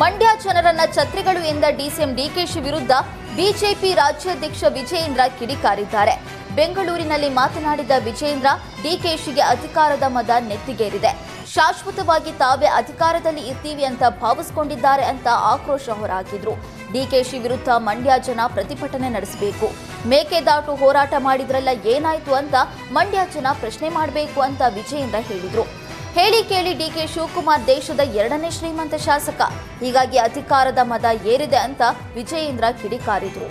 ಮಂಡ್ಯ ಜನರನ್ನ ಛತ್ರಿಗಳು ಎಂದ ಡಿಸಿಎಂ ಡಿಕೆಶಿ ವಿರುದ್ಧ ಬಿಜೆಪಿ ರಾಜ್ಯಾಧ್ಯಕ್ಷ ವಿಜಯೇಂದ್ರ ಕಿಡಿಕಾರಿದ್ದಾರೆ. ಬೆಂಗಳೂರಿನಲ್ಲಿ ಮಾತನಾಡಿದ ವಿಜಯೇಂದ್ರ, ಡಿಕೆಶಿಗೆ ಅಧಿಕಾರದ ಮದ ನೆತ್ತಿಗೇರಿದೆ. ಶಾಶ್ವತವಾಗಿ ತಾವೇ ಅಧಿಕಾರದಲ್ಲಿ ಇರ್ತೀವಿ ಅಂತ ಭಾವಿಸ್ಕೊಂಡಿದ್ದಾರೆ ಅಂತ ಆಕ್ರೋಶ ಹೊರಹಾಕಿದ್ರು ಡಿಕೆಶಿ ವಿರುದ್ಧ ಮಂಡ್ಯ ಜನ ಪ್ರತಿಭಟನೆ ನಡೆಸಬೇಕು. ಮೇಕೆದಾಟು ಹೋರಾಟ ಮಾಡಿದ್ರಲ್ಲ ಏನಾಯ್ತು ಅಂತ ಮಂಡ್ಯ ಜನ ಪ್ರಶ್ನೆ ಮಾಡಬೇಕು ಅಂತ ವಿಜಯೇಂದ್ರ ಹೇಳಿದ್ರು. ಹೇಳಿ ಕೇಳಿ ಡಿಕೆ ಶಿವಕುಮಾರ್ ದೇಶದ ಎರಡನೇ ಶ್ರೀಮಂತ ಶಾಸಕ. ಹೀಗಾಗಿ ಅಧಿಕಾರದ ಮದ ಏರಿದೆ ಅಂತ ವಿಜಯೇಂದ್ರ ಕಿಡಿಕಾರಿದ್ರು.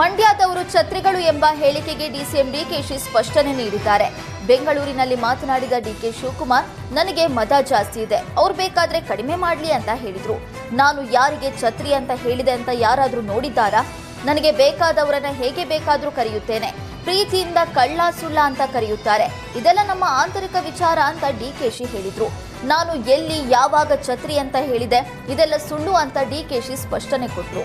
ಮಂಡ್ಯದವರು ಛತ್ರಿಗಳು ಎಂಬ ಹೇಳಿಕೆಗೆ ಡಿಸಿಎಂ ಡಿಕೆಶಿ ಸ್ಪಷ್ಟನೆ ನೀಡಿದ್ದಾರೆ. ಬೆಂಗಳೂರಿನಲ್ಲಿ ಮಾತನಾಡಿದ ಡಿಕೆ ಶಿವಕುಮಾರ್, ನನಗೆ ಮದ ಜಾಸ್ತಿ ಇದೆ. ಅವ್ರು ಬೇಕಾದ್ರೆ ಕಡಿಮೆ ಮಾಡಲಿ ಅಂತ ಹೇಳಿದ್ರು. ನಾನು ಯಾರಿಗೆ ಛತ್ರಿ ಅಂತ ಹೇಳಿದೆ ಅಂತ ಯಾರಾದರೂ ನೋಡಿದ್ದಾರಾ? ನನಗೆ ಬೇಕಾದವರನ್ನ ಹೇಗೆ ಬೇಕಾದರೂ ಕರೆಯುತ್ತೇನೆ. ಪ್ರೀತಿಯಿಂದ ಕಳ್ಳ ಸುಳ್ಳ ಅಂತ ಕರೆಯುತ್ತಾರೆ. ಇದೆಲ್ಲ ನಮ್ಮ ಆಂತರಿಕ ವಿಚಾರ ಅಂತ ಡಿಕೆಶಿ ಹೇಳಿದ್ರು. ನಾನು ಎಲ್ಲಿ, ಯಾವಾಗ ಛತ್ರಿ ಅಂತ ಹೇಳಿದೆ. ಇದೆಲ್ಲ ಸುಳ್ಳು ಅಂತ ಡಿಕೆಶಿ ಸ್ಪಷ್ಟನೆ ಕೊಟ್ಟರು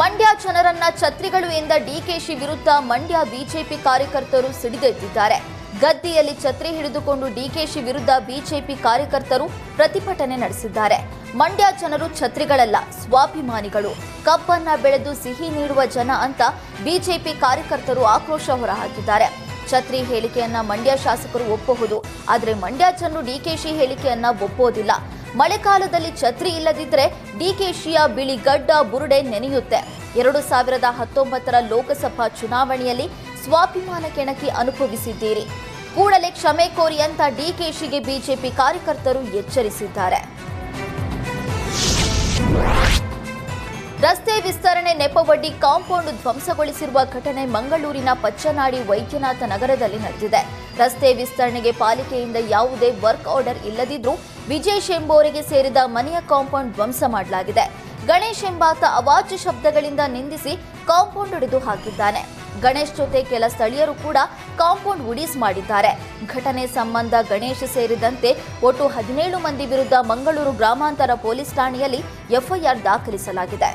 ಮಂಡ್ಯ ಜನರನ್ನ ಛತ್ರಿಗಳು ಎಂದ ಡಿಕೆಶಿ ವಿರುದ್ಧ ಮಂಡ್ಯ ಬಿಜೆಪಿ ಕಾರ್ಯಕರ್ತರು ಸಿಡಿದೆದ್ದಿದ್ದಾರೆ ಗದ್ದಿಯಲ್ಲಿ ಛತ್ರಿ ಹಿಡಿದುಕೊಂಡು ಡಿಕೆಶಿ ವಿರುದ್ಧ ಬಿಜೆಪಿ ಕಾರ್ಯಕರ್ತರು ಪ್ರತಿಭಟನೆ ನಡೆಸಿದ್ದಾರೆ. ಮಂಡ್ಯ ಜನರು ಛತ್ರಿಗಳಲ್ಲ, ಸ್ವಾಭಿಮಾನಿಗಳು. ಕಬ್ಬನ್ನ ಬೆಳೆದು ಸಿಹಿ ನೀಡುವ ಜನ ಅಂತ ಬಿಜೆಪಿ ಕಾರ್ಯಕರ್ತರು ಆಕ್ರೋಶ ಹೊರಹಾಕಿದ್ದಾರೆ. ಛತ್ರಿ ಹೇಳಿಕೆಯನ್ನ ಮಂಡ್ಯ ಶಾಸಕರು ಒಪ್ಪಬಹುದು ಆದರೆ ಮಂಡ್ಯ ಜನರು ಡಿಕೆಶಿ ಹೇಳಿಕೆಯನ್ನ ಒಪ್ಪೋದಿಲ್ಲ ಮಳೆಗಾಲದಲ್ಲಿ ಛತ್ರಿ ಇಲ್ಲದಿದ್ದರೆ ಡಿಕೆಶಿಯ ಬಿಳಿ ಗಡ್ಡ, ಬುರುಡೆ ನೆನೆಯುತ್ತೆ. ಎರಡು ಸಾವಿರದ ಹತ್ತೊಂಬತ್ತರ ಲೋಕಸಭಾ ಚುನಾವಣೆಯಲ್ಲಿ ಸ್ವಾಭಿಮಾನ ಕೆಣಕಿ ಅನುಭವಿಸಿದ್ದೀರಿ. ಕೂಡಲೇ ಕ್ಷಮೆ ಕೋರಿ ಅಂತ ಡಿಕೆಶಿಗೆ ಬಿಜೆಪಿ ಕಾರ್ಯಕರ್ತರು ಎಚ್ಚರಿಸಿದ್ದಾರೆ. ರಸ್ತೆ ವಿಸ್ತರಣೆ ನೆಪವಡ್ಡಿ ಕಾಂಪೌಂಡ್ ಧ್ವಂಸಗೊಳಿಸಿರುವ ಘಟನೆ ಮಂಗಳೂರಿನ ಪಚ್ಚನಾಡಿ ವೈದ್ಯನಾಥ ನಗರದಲ್ಲಿ ನಡೆದಿದೆ. ರಸ್ತೆ ವಿಸ್ತರಣೆಗೆ ಪಾಲಿಕೆಯಿಂದ ಯಾವುದೇ ವರ್ಕ್ ಆರ್ಡರ್ ಇಲ್ಲದಿದ್ರೂ ವಿಜೇಶ್ ಎಂಬುವರಿಗೆ ಸೇರಿದ ಮನೆಯ ಕಾಂಪೌಂಡ್ ಧ್ವಂಸ ಮಾಡಲಾಗಿದೆ. ಗಣೇಶ್ ಎಂಬಾತ ಅವಾಚ್ಯ ಶಬ್ದಗಳಿಂದ ನಿಂದಿಸಿ ಕಾಂಪೌಂಡ್ ಹಿಡಿದು ಹಾಕಿದ್ದಾನೆ. ಗಣೇಶ್ ಜೊತೆ ಕೆಲ ಸ್ಥಳೀಯರು ಕೂಡ ಕಾಂಪೌಂಡ್ ಉಡೀಸ್ ಮಾಡಿದ್ದಾರೆ. ಘಟನೆ ಸಂಬಂಧ ಗಣೇಶ್ ಸೇರಿದಂತೆ ಒಟ್ಟು ಹದಿನೇಳು ಮಂದಿ ವಿರುದ್ಧ ಮಂಗಳೂರು ಗ್ರಾಮಾಂತರ ಪೊಲೀಸ್ ಠಾಣೆಯಲ್ಲಿ ಎಫ್ಐಆರ್ ದಾಖಲಿಸಲಾಗಿದೆ.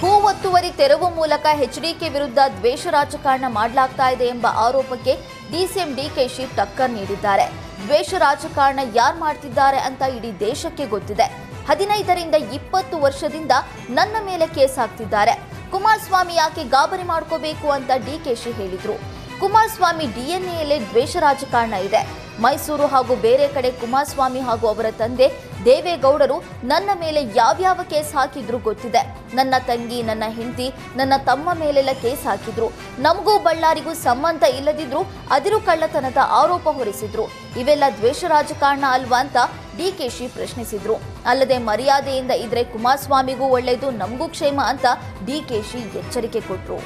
ಭೂ ಒತ್ತುವರಿ ತೆರವು ಮೂಲಕ ಎಚ್ಡಿಕೆ ವಿರುದ್ಧ ದ್ವೇಷ ರಾಜಕಾರಣ ಮಾಡಲಾಗ್ತಾ ಇದೆ ಎಂಬ ಆರೋಪಕ್ಕೆ ಡಿಸಿಎಂ ಡಿಕೆಶಿ ಟಕ್ಕರ್ ನೀಡಿದ್ದಾರೆ. ದ್ವೇಷ ರಾಜಕಾರಣ ಯಾರು ಮಾಡ್ತಿದ್ದಾರೆ ಅಂತ ಇಡೀ ದೇಶಕ್ಕೆ ಗೊತ್ತಿದೆ. ಹದಿನೈದರಿಂದ ಇಪ್ಪತ್ತು ವರ್ಷದಿಂದ ನನ್ನ ಮೇಲೆ ಕೇಸ್ ಹಾಕ್ತಿದ್ದಾರೆ. ಕುಮಾರಸ್ವಾಮಿ ಯಾಕೆ ಗಾಬರಿ ಮಾಡ್ಕೋಬೇಕು ಅಂತ ಡಿಕೆಶಿ ಹೇಳಿದ್ರು. ಕುಮಾರಸ್ವಾಮಿ ಡಿಎನ್ಎಯಲ್ಲೇ ದ್ವೇಷ ರಾಜಕಾರಣ ಇದೆ. ಮೈಸೂರು ಹಾಗೂ ಬೇರೆ ಕಡೆ ಕುಮಾರಸ್ವಾಮಿ ಹಾಗೂ ಅವರ ತಂದೆ ದೇವೇಗೌಡರು ನನ್ನ ಮೇಲೆ ಯಾವ್ಯಾವ ಕೇಸ್ ಹಾಕಿದ್ರು ಗೊತ್ತಿದೆ. ನನ್ನ ತಂಗಿ, ನನ್ನ ಹೆಂಡತಿ, ನನ್ನ ತಮ್ಮ ಮೇಲೆಲ್ಲ ಕೇಸ್ ಹಾಕಿದ್ರು. ನಮಗೂ ಬಳ್ಳಾರಿಗೂ ಸಂಬಂಧ ಇಲ್ಲದಿದ್ರು ಅದಿರು ಕಳ್ಳತನದ ಆರೋಪ ಹೊರಿಸಿದ್ರು. ಇವೆಲ್ಲ ದ್ವೇಷ ರಾಜಕಾರಣ ಅಲ್ವಾ ಅಂತ ಡಿಕೆಶಿ ಪ್ರಶ್ನಿಸಿದ್ರು. ಅಲ್ಲದೆ ಮರ್ಯಾದೆಯಿಂದ ಇದ್ರೆ ಕುಮಾರಸ್ವಾಮಿಗೂ ಒಳ್ಳೆಯದು ನಮಗೂ ಕ್ಷೇಮ ಅಂತ ಡಿಕೆಶಿ ಎಚ್ಚರಿಕೆ ಕೊಟ್ರು.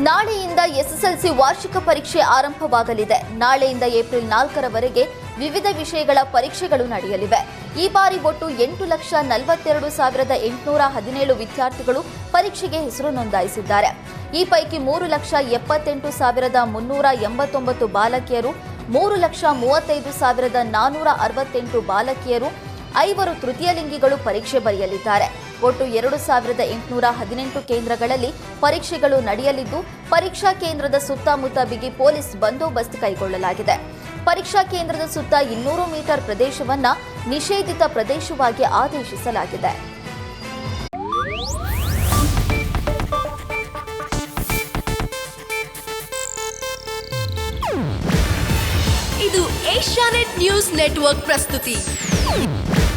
ನಾಳೆಯಿಂದ ಎಸ್ಎಸ್ಎಲ್ಸಿ ವಾರ್ಷಿಕ ಪರೀಕ್ಷೆ ಆರಂಭವಾಗಲಿದೆ. ನಾಳೆಯಿಂದ ಏಪ್ರಿಲ್ ನಾಲ್ಕರವರೆಗೆ ವಿವಿಧ ವಿಷಯಗಳ ಪರೀಕ್ಷೆಗಳು ನಡೆಯಲಿವೆ. ಈ ಬಾರಿ ಒಟ್ಟು ಎಂಟು ಲಕ್ಷ ನಲವತ್ತೆರಡು ಸಾವಿರದ ಎಂಟುನೂರ ಹದಿನೇಳು ವಿದ್ಯಾರ್ಥಿಗಳು ಪರೀಕ್ಷೆಗೆ ಹೆಸರು ನೋಂದಾಯಿಸಿದ್ದಾರೆ. ಈ ಪೈಕಿ ಮೂರು ಲಕ್ಷ ಎಪ್ಪತ್ತೆಂಟು ಸಾವಿರದ ಮುನ್ನೂರ ಎಂಬತ್ತೊಂಬತ್ತು ಬಾಲಕಿಯರು, ಮೂರು ಲಕ್ಷ ಮೂವತ್ತೈದು ಸಾವಿರದ ನಾನ್ನೂರ ಅರವತ್ತೆಂಟು ಬಾಲಕಿಯರು ಐವರು ತೃತೀಯ ಲಿಂಗಿಗಳು ಪರೀಕ್ಷೆ ಬರೆಯಲಿದ್ದಾರೆ. ಒಟ್ಟು ಎರಡು ಸಾವಿರದ ಎಂಟುನೂರ ಹದಿನೆಂಟು ಕೇಂದ್ರಗಳಲ್ಲಿ ಪರೀಕ್ಷೆಗಳು ನಡೆಯಲಿದ್ದು, ಪರೀಕ್ಷಾ ಕೇಂದ್ರದ ಸುತ್ತಮುತ್ತ ಬಿಗಿ ಪೊಲೀಸ್ ಬಂದೋಬಸ್ತ್ ಕೈಗೊಳ್ಳಲಾಗಿದೆ. ಪರೀಕ್ಷಾ ಕೇಂದ್ರದ ಸುತ್ತ ಇನ್ನೂರು ಮೀಟರ್ ಪ್ರದೇಶವನ್ನ ನಿಷೇಧಿತ ಪ್ರದೇಶವಾಗಿ ಆದೇಶಿಸಲಾಗಿದೆ. ಇದು ಏಷ್ಯಾನೆಟ್ ನ್ಯೂಸ್ ನೆಟ್ವರ್ಕ್ ಪ್ರಸ್ತುತಿ.